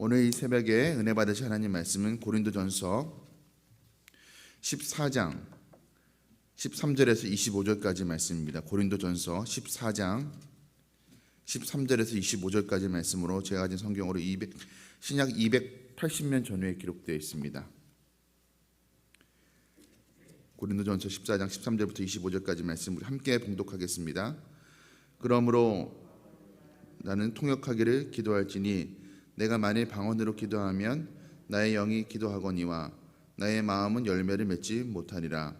오늘 이 새벽에 은혜 받으실 하나님 말씀은 고린도전서 14장 13절에서 25절까지 말씀입니다. 고린도전서 14장 13절에서 25절까지 말씀으로 제가 가진 성경으로 200, 신약 280년 전후에 기록되어 있습니다. 고린도전서 14장 13절부터 25절까지 말씀을 함께 봉독하겠습니다. 그러므로 나는 통역하기를 기도할지니 내가 만일 방언으로 기도하면 나의 영이 기도하거니와 나의 마음은 열매를 맺지 못하리라.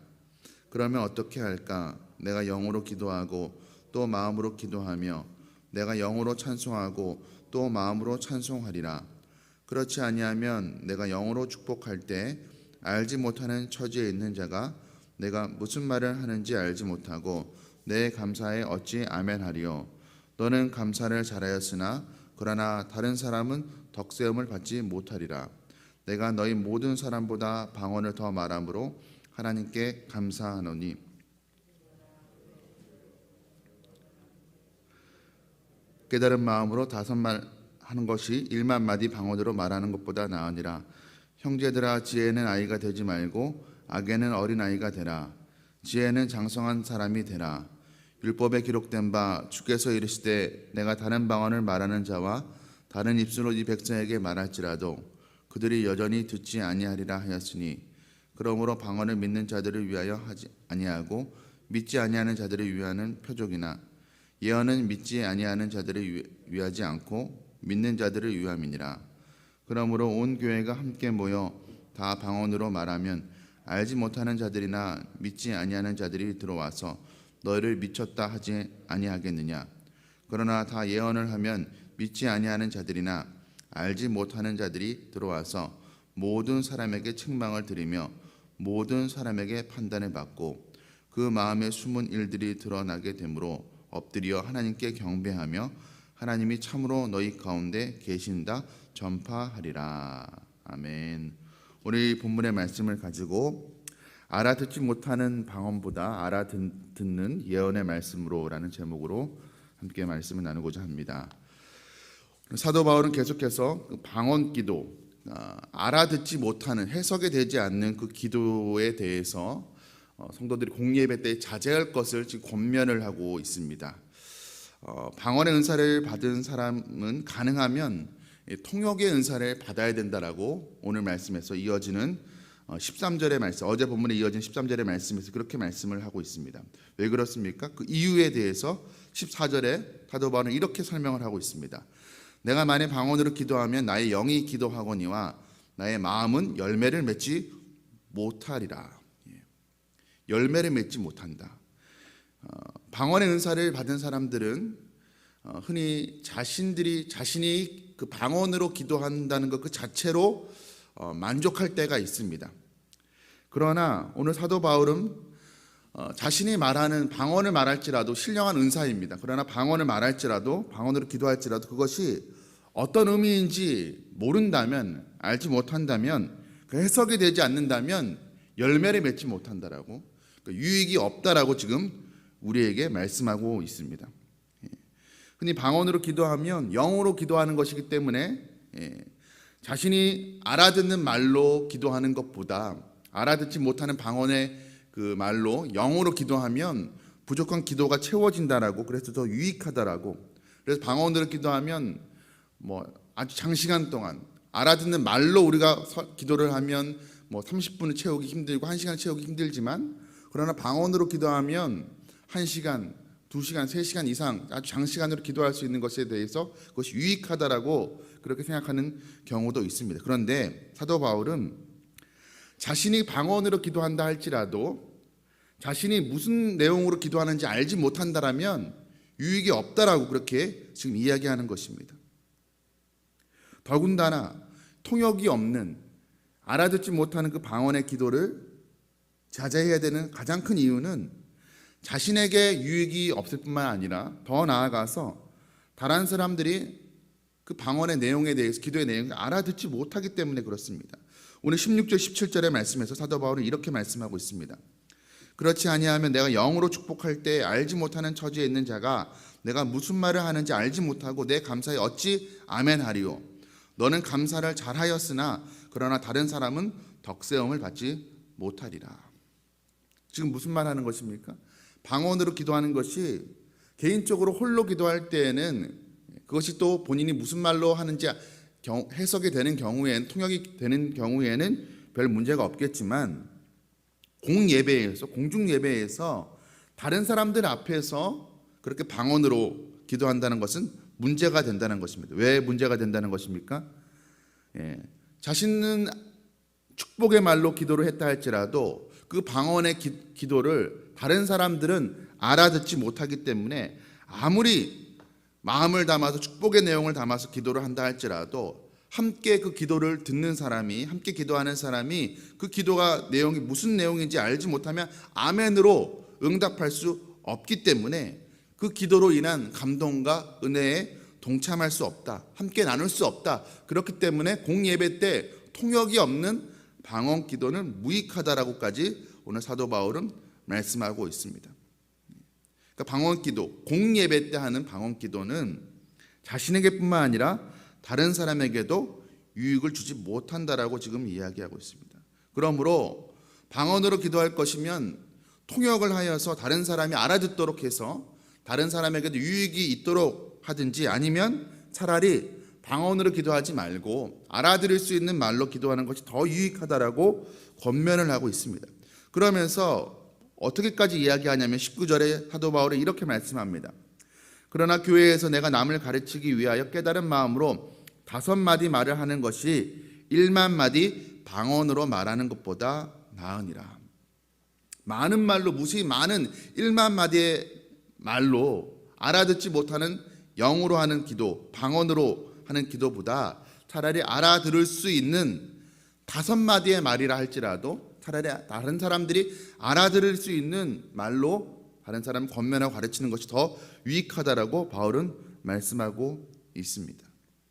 그러면 어떻게 할까? 내가 영으로 기도하고 또 마음으로 기도하며 내가 영으로 찬송하고 또 마음으로 찬송하리라. 그렇지 아니하면 내가 영으로 축복할 때 알지 못하는 처지에 있는 자가 내가 무슨 말을 하는지 알지 못하고 내 감사에 어찌 아멘하리요. 너는 감사를 잘하였으나 그러나 다른 사람은 덕세움을 받지 못하리라. 내가 너희 모든 사람보다 방언을 더 말함으로 하나님께 감사하노니 깨달은 마음으로 다섯 말 하는 것이 일만 마디 방언으로 말하는 것보다 나으니라. 형제들아 지혜는 아이가 되지 말고 악에는 어린 아이가 되라. 지혜는 장성한 사람이 되라. 율법에 기록된 바 주께서 이르시되 내가 다른 방언을 말하는 자와 다른 입술로 이 백성에게 말할지라도 그들이 여전히 듣지 아니하리라 하였으니 그러므로 방언을 믿는 자들을 위하여 하지 아니하고 믿지 아니하는 자들을 위하는 표적이나 예언은 믿지 아니하는 자들을 위- 위하지 않고 믿는 자들을 위함이니라. 그러므로 온 교회가 함께 모여 다 방언으로 말하면 알지 못하는 자들이나 믿지 아니하는 자들이 들어와서 너희를 미쳤다 하지 아니하겠느냐. 그러나 다 예언을 하면 믿지 아니하는 자들이나 알지 못하는 자들이 들어와서 모든 사람에게 책망을 드리며 모든 사람에게 판단을 받고 그 마음의 숨은 일들이 드러나게 되므로 엎드려 하나님께 경배하며 하나님이 참으로 너희 가운데 계신다 전파하리라. 아멘. 이 본문의 말씀을 가지고 알아듣지 못하는 방언보다 알아듣는 예언의 말씀으로라는 제목으로 함께 말씀을 나누고자 합니다. 사도 바울은 계속해서 그 방언 기도, 아, 알아듣지 못하는 해석이 되지 않는 그 기도에 대해서 어, 성도들이 공예배 때 자제할 것을 지금 권면을 하고 있습니다. 어, 방언의 은사를 받은 사람은 가능하면 이 통역의 은사를 받아야 된다라고 오늘 말씀에서 이어지는 어, 13절의 말씀, 어제 본문에 이어진 13절의 말씀에서 그렇게 말씀을 하고 있습니다. 왜 그렇습니까? 그 이유에 대해서 14절에 사도 바울은 이렇게 설명을 하고 있습니다. 내가 만일 방언으로 기도하면 나의 영이 기도하거니와 나의 마음은 열매를 맺지 못하리라. 예. 열매를 맺지 못한다. 어, 방언의 은사를 받은 사람들은 어, 흔히 자신들이 자신이 그 방언으로 기도한다는 것 그 자체로 어, 만족할 때가 있습니다. 그러나 오늘 사도 바울은 어, 자신이 말하는 방언을 말할지라도 신령한 은사입니다. 그러나 방언을 말할지라도 방언으로 기도할지라도 그것이 어떤 의미인지 모른다면 알지 못한다면 그 해석이 되지 않는다면 열매를 맺지 못한다라고 그 유익이 없다라고 지금 우리에게 말씀하고 있습니다. 예. 흔히 방언으로 기도하면 영으로 기도하는 것이기 때문에 예, 자신이 알아듣는 말로 기도하는 것보다 알아듣지 못하는 방언의 그 말로 영어로 기도하면 부족한 기도가 채워진다라고 그래서 더 유익하다라고. 그래서 방언으로 기도하면 뭐 아주 장시간 동안 알아듣는 말로 우리가 서- 기도를 하면 뭐 30분을 채우기 힘들고 1시간 채우기 힘들지만 그러나 방언으로 기도하면 1시간, 2시간, 3시간 이상 아주 장시간으로 기도할 수 있는 것에 대해서 그것이 유익하다라고 그렇게 생각하는 경우도 있습니다. 그런데 사도 바울은 자신이 방언으로 기도한다 할지라도 자신이 무슨 내용으로 기도하는지 알지 못한다라면 유익이 없다라고 그렇게 지금 이야기하는 것입니다. 더군다나 통역이 없는 알아듣지 못하는 그 방언의 기도를 자제해야 되는 가장 큰 이유는 자신에게 유익이 없을 뿐만 아니라 더 나아가서 다른 사람들이 그 방언의 내용에 대해서 기도의 내용을 알아듣지 못하기 때문에 그렇습니다. 오늘 16절 17절의 말씀에서 사도 바울은 이렇게 말씀하고 있습니다. 그렇지 아니하면 내가 영으로 축복할 때 알지 못하는 처지에 있는 자가 내가 무슨 말을 하는지 알지 못하고 내 감사에 어찌 아멘하리요 너는 감사를 잘하였으나 그러나 다른 사람은 덕세움을 받지 못하리라. 지금 무슨 말 하는 것입니까? 방언으로 기도하는 것이 개인적으로 홀로 기도할 때에는 그것이 또 본인이 무슨 말로 하는지 경- 해석이 되는 경우엔 통역이 되는 경우에는 별 문제가 없겠지만 공예배에서 공중 예배에서 다른 사람들 앞에서 그렇게 방언으로 기도한다는 것은 문제가 된다는 것입니다. 왜 문제가 된다는 것입니까? 예, 자신은 축복의 말로 기도를 했다 할지라도 그 방언의 기, 기도를 다른 사람들은 알아듣지 못하기 때문에 아무리 마음을 담아서 축복의 내용을 담아서 기도를 한다 할지라도 함께 그 기도를 듣는 사람이 함께 기도하는 사람이 그 기도가 내용이 무슨 내용인지 알지 못하면 아멘으로 응답할 수 없기 때문에 그 기도로 인한 감동과 은혜에 동참할 수 없다. 함께 나눌 수 없다. 그렇기 때문에 공예배 때 통역이 없는 방언 기도는 무익하다라고까지 오늘 사도 바울은 말씀하고 있습니다. 그러니까 방언 기도, 공예배 때 하는 방언 기도는 자신에게뿐만 아니라 다른 사람에게도 유익을 주지 못한다라고 지금 이야기하고 있습니다. 그러므로 방언으로 기도할 것이면 통역을 하여서 다른 사람이 알아듣도록 해서 다른 사람에게도 유익이 있도록 하든지 아니면 차라리 방언으로 기도하지 말고 알아들을 수 있는 말로 기도하는 것이 더 유익하다라고 권면을 하고 있습니다. 그러면서 어떻게까지 이야기하냐면 19절에 사도 바울이 이렇게 말씀합니다. 그러나 교회에서 내가 남을 가르치기 위하여 깨달은 마음으로 다섯 마디 말을 하는 것이 일만 마디 방언으로 말하는 것보다 나으니라. 많은 말로 무수히 많은 일만 마디의 말로 알아듣지 못하는 영으로 하는 기도, 방언으로 하는 기도보다 차라리 알아들을 수 있는 다섯 마디의 말이라 할지라도 차라리 다른 사람들이 알아들을 수 있는 말로 다른 사람 권면하고 가르치는 것이 더 유익하다라고 바울은 말씀하고 있습니다.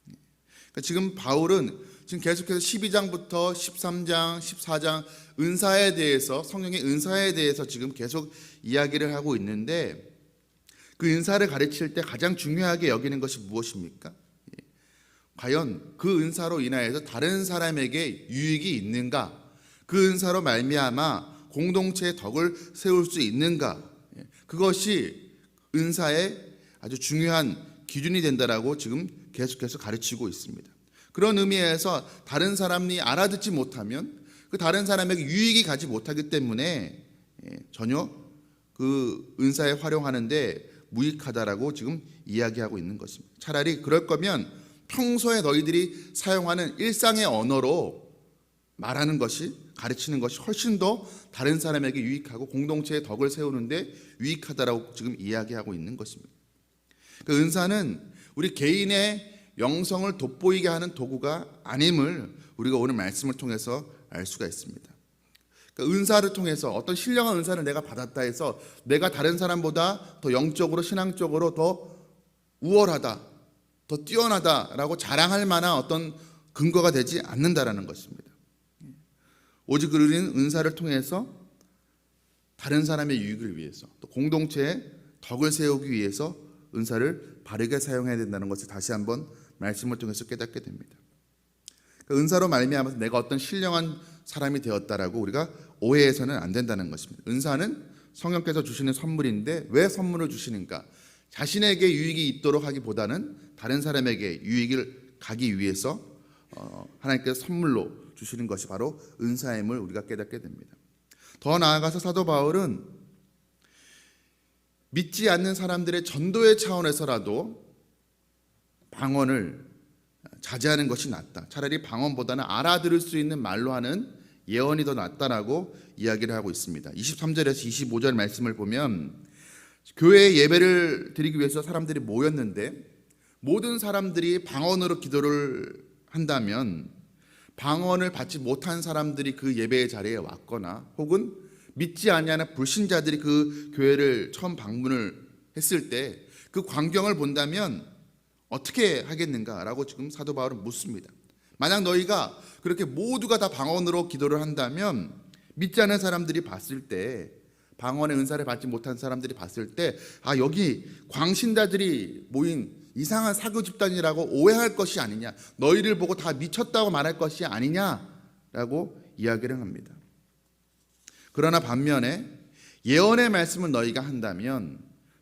그러니까 지금 바울은 지금 계속해서 12장부터 13장, 14장 은사에 대해서 성령의 은사에 대해서 지금 계속 이야기를 하고 있는데 그 은사를 가르칠 때 가장 중요하게 여기는 것이 무엇입니까? 예. 과연 그 은사로 인하여서 다른 사람에게 유익이 있는가? 그 은사로 말미암아 공동체의 덕을 세울 수 있는가? 예. 그것이 은사의 아주 중요한 기준이 된다라고 지금 계속해서 가르치고 있습니다. 그런 의미에서 다른 사람이 알아듣지 못하면 그 다른 사람에게 유익이 가지 못하기 때문에 예, 전혀 그 은사에 활용하는데 무익하다라고 지금 이야기하고 있는 것입니다. 차라리 그럴 거면 평소에 너희들이 사용하는 일상의 언어로 말하는 것이 가르치는 것이 훨씬 더 다른 사람에게 유익하고 공동체의 덕을 세우는데 유익하다라고 지금 이야기하고 있는 것입니다. 그 은사는 우리 개인의 영성을 돋보이게 하는 도구가 아님을 우리가 오늘 말씀을 통해서 알 수가 있습니다. 그 은사를 통해서 어떤 신령한 은사를 내가 받았다 해서 내가 다른 사람보다 더 영적으로 신앙적으로 더 우월하다, 더 뛰어나다라고 자랑할 만한 어떤 근거가 되지 않는다라는 것입니다. 오직 우리는 은사를 통해서 다른 사람의 유익을 위해서 또 공동체의 덕을 세우기 위해서 은사를 바르게 사용해야 된다는 것을 다시 한번 말씀을 통해서 깨닫게 됩니다. 그 은사로 말미암아서 내가 어떤 신령한 사람이 되었다라고 우리가 오해해서는 안 된다는 것입니다. 은사는 성령께서 주시는 선물인데 왜 선물을 주시는가? 자신에게 유익이 있도록 하기보다는 다른 사람에게 유익을 가기 위해서 어, 하나님께서 선물로 주시는 것이 바로 은사임을 우리가 깨닫게 됩니다. 더 나아가서 사도 바울은 믿지 않는 사람들의 전도의 차원에서라도 방언을 자제하는 것이 낫다. 차라리 방언보다는 알아들을 수 있는 말로 하는 예언이 더 낫다라고 이야기를 하고 있습니다. 23절에서 25절 말씀을 보면 교회 예배를 드리기 위해서 사람들이 모였는데 모든 사람들이 방언으로 기도를 한다면 방언을 받지 못한 사람들이 그 예배의 자리에 왔거나 혹은 믿지 아니하는 불신자들이 그 교회를 처음 방문을 했을 때 그 광경을 본다면 어떻게 하겠는가라고 지금 사도 바울은 묻습니다. 만약 너희가 그렇게 모두가 다 방언으로 기도를 한다면 믿지 않은 사람들이 봤을 때 방언의 은사를 받지 못한 사람들이 봤을 때 아 여기 광신자들이 모인 이상한 사교 집단이라고 오해할 것이 아니냐. 너희를 보고 다 미쳤다고 말할 것이 아니냐라고 이야기를 합니다. 그러나 반면에 예언의 말씀을 너희가 한다면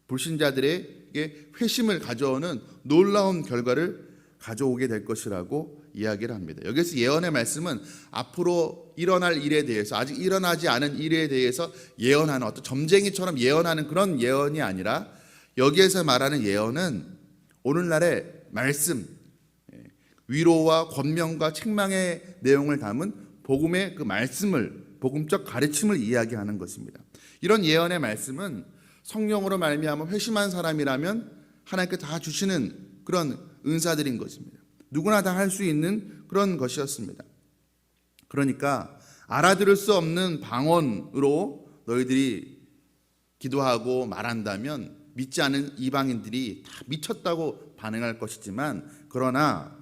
불신자들에게 회심을 가져오는 놀라운 결과를 가져오게 될 것이라고 이야기를 합니다. 여기서 예언의 말씀은 앞으로 일어날 일에 대해서 아직 일어나지 않은 일에 대해서 예언하는 어떤 점쟁이처럼 예언하는 그런 예언이 아니라 여기에서 말하는 예언은 오늘날의 말씀 예, 위로와 권면과 책망의 내용을 담은 복음의 그 말씀을 복음적 가르침을 이야기하는 것입니다. 이런 예언의 말씀은 성령으로 말미암아 회심한 사람이라면 하나님께 다 주시는 그런 은사들인 것입니다. 누구나 다 할 수 있는 그런 것이었습니다. 그러니까 알아들을 수 없는 방언으로 너희들이 기도하고 말한다면 믿지 않은 이방인들이 다 미쳤다고 반응할 것이지만 그러나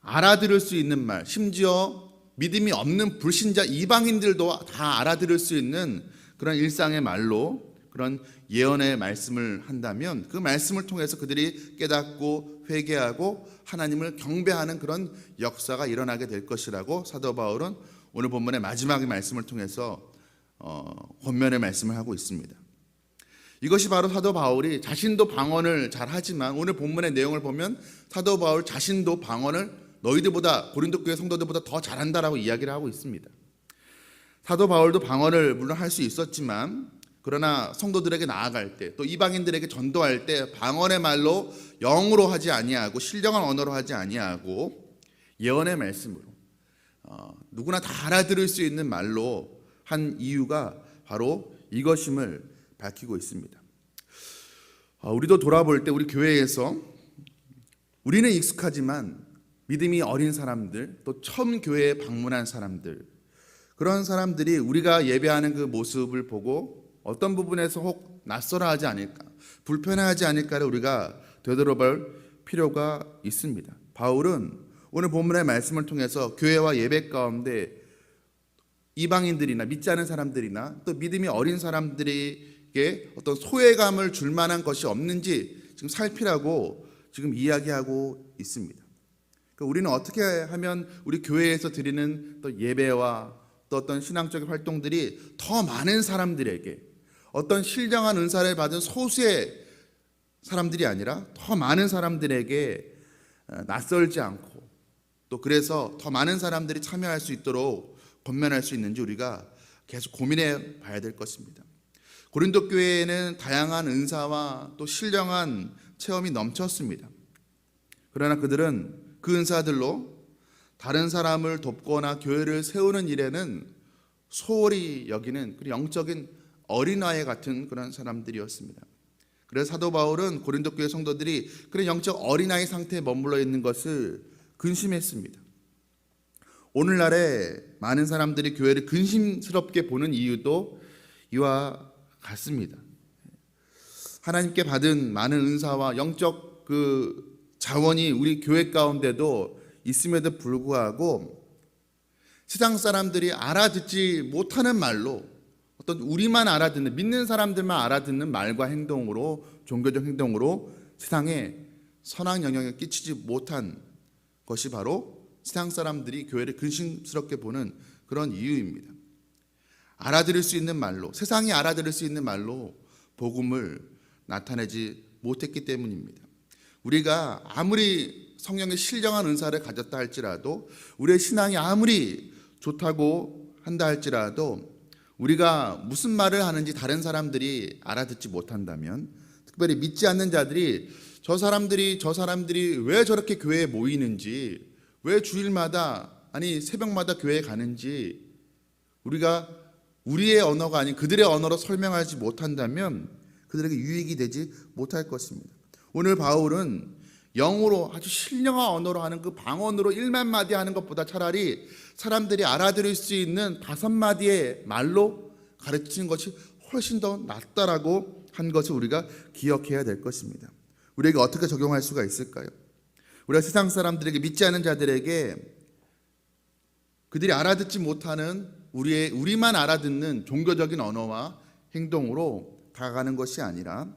알아들을 수 있는 말, 심지어 믿음이 없는 불신자 이방인들도 다 알아들을 수 있는 그런 일상의 말로 그런 예언의 말씀을 한다면 그 말씀을 통해서 그들이 깨닫고 회개하고 하나님을 경배하는 그런 역사가 일어나게 될 것이라고 사도 바울은 오늘 본문의 마지막의 말씀을 통해서 어, 권면의 말씀을 하고 있습니다. 이것이 바로 사도 바울이 자신도 방언을 잘 하지만 오늘 본문의 내용을 보면 사도 바울 자신도 방언을 너희들보다 고린도 교회 성도들보다 더 잘한다라고 이야기를 하고 있습니다. 사도 바울도 방언을 물론 할 수 있었지만 그러나 성도들에게 나아갈 때 또 이방인들에게 전도할 때 방언의 말로 영으로 하지 아니하고 신령한 언어로 하지 아니하고 예언의 말씀으로 어, 누구나 다 알아들을 수 있는 말로 한 이유가 바로 이것임을 밝히고 있습니다. 어, 우리도 돌아볼 때 우리 교회에서 우리는 익숙하지만 믿음이 어린 사람들 또 처음 교회에 방문한 사람들 그런 사람들이 우리가 예배하는 그 모습을 보고 어떤 부분에서 혹 낯설어 하지 않을까, 불편해하지 않을까를 우리가 되돌아볼 필요가 있습니다. 바울은 오늘 본문의 말씀을 통해서 교회와 예배 가운데 이방인들이나 믿지 않은 사람들이나 또 믿음이 어린 사람들 에게 어떤 소외감을 줄 만한 것이 없는지 지금 살피라고 지금 이야기하고 있습니다. 그러니까 우리는 어떻게 하면 우리 교회에서 드리는 또 예배와 또 어떤 신앙적인 활동들이 더 많은 사람들에게 어떤 신령한 은사를 받은 소수의 사람들이 아니라 더 많은 사람들에게 어, 낯설지 않고 또 그래서 더 많은 사람들이 참여할 수 있도록 권면할 수 있는지 우리가 계속 고민해 봐야 될 것입니다. 고린도 교회에는 다양한 은사와 또 신령한 체험이 넘쳤습니다. 그러나 그들은 그 은사들로 다른 사람을 돕거나 교회를 세우는 일에는 소홀히 여기는 그 영적인 어린아이 같은 그런 사람들이었습니다. 그래서 사도 바울은 고린도 교회 성도들이 그런 영적 어린아이 상태에 머물러 있는 것을 근심했습니다. 오늘날에 많은 사람들이 교회를 근심스럽게 보는 이유도 이와 같습니다. 하나님께 받은 많은 은사와 영적 그 자원이 우리 교회 가운데도 있음에도 불구하고 세상 사람들이 알아듣지 못하는 말로 어떤 우리만 알아듣는 믿는 사람들만 알아듣는 말과 행동으로 종교적 행동으로 세상에 선한 영향을 끼치지 못한 것이 바로 세상 사람들이 교회를 근심스럽게 보는 그런 이유입니다. 알아들을 수 있는 말로 세상이 알아들을 수 있는 말로 복음을 나타내지 못했기 때문입니다. 우리가 아무리 성령의 신령한 은사를 가졌다 할지라도 우리의 신앙이 아무리 좋다고 한다 할지라도 우리가 무슨 말을 하는지 다른 사람들이 알아듣지 못한다면 특별히 믿지 않는 자들이 저 사람들이 저 사람들이 왜 저렇게 교회에 모이는지 왜 주일마다 아니 새벽마다 교회에 가는지 우리가 우리의 언어가 아닌 그들의 언어로 설명하지 못한다면 그들에게 유익이 되지 못할 것입니다. 오늘 바울은 영어로 아주 신령한 언어로 하는 그 방언으로 1만 마디 하는 것보다 차라리 사람들이 알아들을 수 있는 다섯 마디의 말로 가르치는 것이 훨씬 더 낫다라고 한 것을 우리가 기억해야 될 것입니다. 우리에게 어떻게 적용할 수가 있을까요? 우리가 세상 사람들에게 믿지 않은 자들에게 그들이 알아듣지 못하는 우리의 우리만 알아듣는 종교적인 언어와 행동으로 다가가는 것이 아니라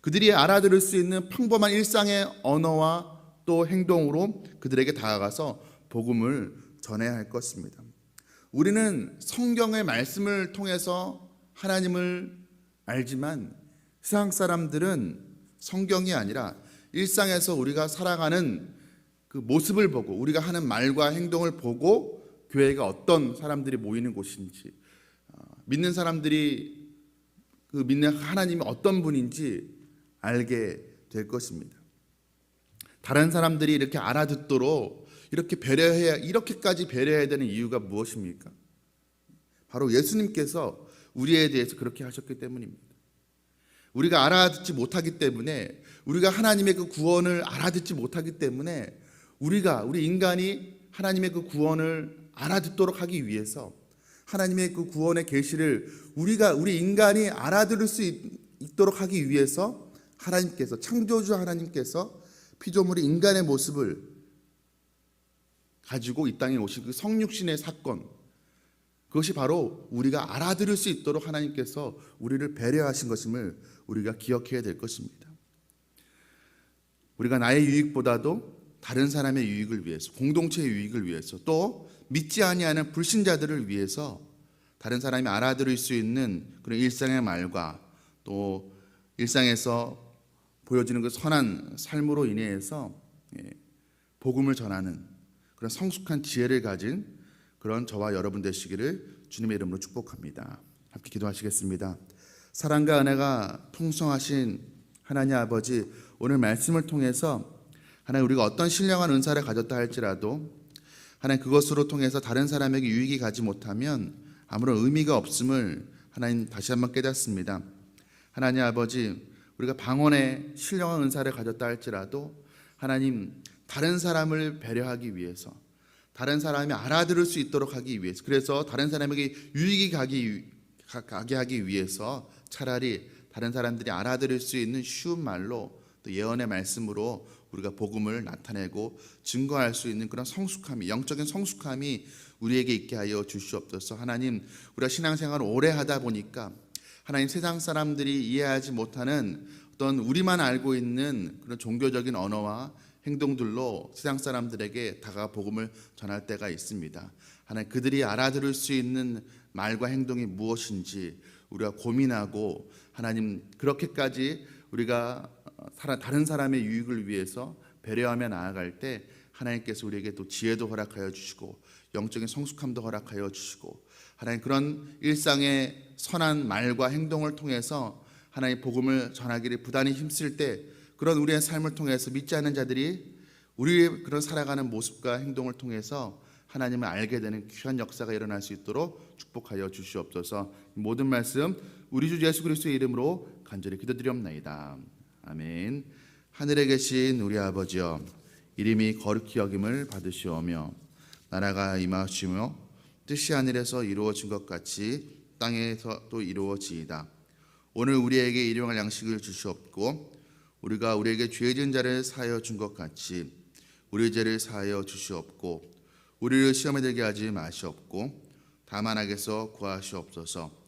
그들이 알아들을 수 있는 평범한 일상의 언어와 또 행동으로 그들에게 다가가서 복음을 전해야 할 것입니다. 우리는 성경의 말씀을 통해서 하나님을 알지만 세상 사람들은 성경이 아니라 일상에서 우리가 살아가는 그 모습을 보고 우리가 하는 말과 행동을 보고 교회가 어떤 사람들이 모이는 곳인지 어, 믿는 사람들이 그 믿는 하나님이 어떤 분인지 알게 될 것입니다. 다른 사람들이 이렇게 알아듣도록 이렇게 배려해야 이렇게까지 배려해야 되는 이유가 무엇입니까? 바로 예수님께서 우리에 대해서 그렇게 하셨기 때문입니다. 우리가 알아듣지 못하기 때문에 우리가 하나님의 그 구원을 알아듣지 못하기 때문에 우리가 우리 인간이 하나님의 그 구원을 알아듣도록 하기 위해서 하나님의 그 구원의 계시를 우리가 우리 인간이 알아들을 수 있, 있도록 하기 위해서 하나님께서 창조주 하나님께서 피조물이 인간의 모습을 가지고 이 땅에 오신 그 성육신의 사건 그것이 바로 우리가 알아들을 수 있도록 하나님께서 우리를 배려하신 것임을 우리가 기억해야 될 것입니다. 우리가 나의 유익보다도 다른 사람의 유익을 위해서 공동체의 유익을 위해서 또 믿지 아니하는 불신자들을 위해서 다른 사람이 알아들을 수 있는 그런 일상의 말과 또 일상에서 보여지는 그 선한 삶으로 인해서 예, 복음을 전하는 그런 성숙한 지혜를 가진 그런 저와 여러분 되시기를 주님의 이름으로 축복합니다. 함께 기도하시겠습니다. 사랑과 은혜가 풍성하신 하나님 아버지 오늘 말씀을 통해서 하나님 우리가 어떤 신령한 은사를 가졌다 할지라도 하나님 그것으로 통해서 다른 사람에게 유익이 가지 못하면 아무런 의미가 없음을 하나님 다시 한번 깨닫습니다. 하나님 아버지 우리가 방언에 신령한 은사를 가졌다 할지라도 하나님 다른 사람을 배려하기 위해서 다른 사람이 알아들을 수 있도록 하기 위해서 그래서 다른 사람에게 유익이 가기 가- 가게 하기 위해서 차라리 다른 사람들이 알아들을 수 있는 쉬운 말로 또 예언의 말씀으로 우리가 복음을 나타내고 증거할 수 있는 그런 성숙함이 영적인 성숙함이 우리에게 있게 하여 주시옵소서. 하나님, 우리가 신앙생활을 오래 하다 보니까 하나님 세상 사람들이 이해하지 못하는 어떤 우리만 알고 있는 그런 종교적인 언어와 행동들로 세상 사람들에게 다가 복음을 전할 때가 있습니다. 하나님 그들이 알아들을 수 있는 말과 행동이 무엇인지 우리가 고민하고 하나님 그렇게까지 우리가 살아- 다른 사람의 유익을 위해서 배려하며 나아갈 때 하나님께서 우리에게 또 지혜도 허락하여 주시고 영적인 성숙함도 허락하여 주시고 하나님 그런 일상의 선한 말과 행동을 통해서 하나님 복음을 전하기를 부단히 힘쓸 때 그런 우리의 삶을 통해서 믿지 않는 자들이 우리의 그런 살아가는 모습과 행동을 통해서 하나님을 알게 되는 귀한 역사가 일어날 수 있도록 축복하여 주시옵소서. 모든 말씀 우리 주 예수 그리스도의 이름으로 간절히 기도드리옵나이다. 아멘. 하늘에 계신 우리 아버지여 이름이 거룩히 여김을 받으시오며 나라가 임하시며 뜻이 하늘에서 이루어진 것 같이 땅에서 또 이루어지이다. 오늘 우리에게 일용할 양식을 주시옵고 우리가 우리에게 죄 지은 자를 사하여 준 것 같이 우리 죄를 사하여 주시옵고 우리를 시험에 들게 하지 마시옵고 다만 악에서 구하시옵소서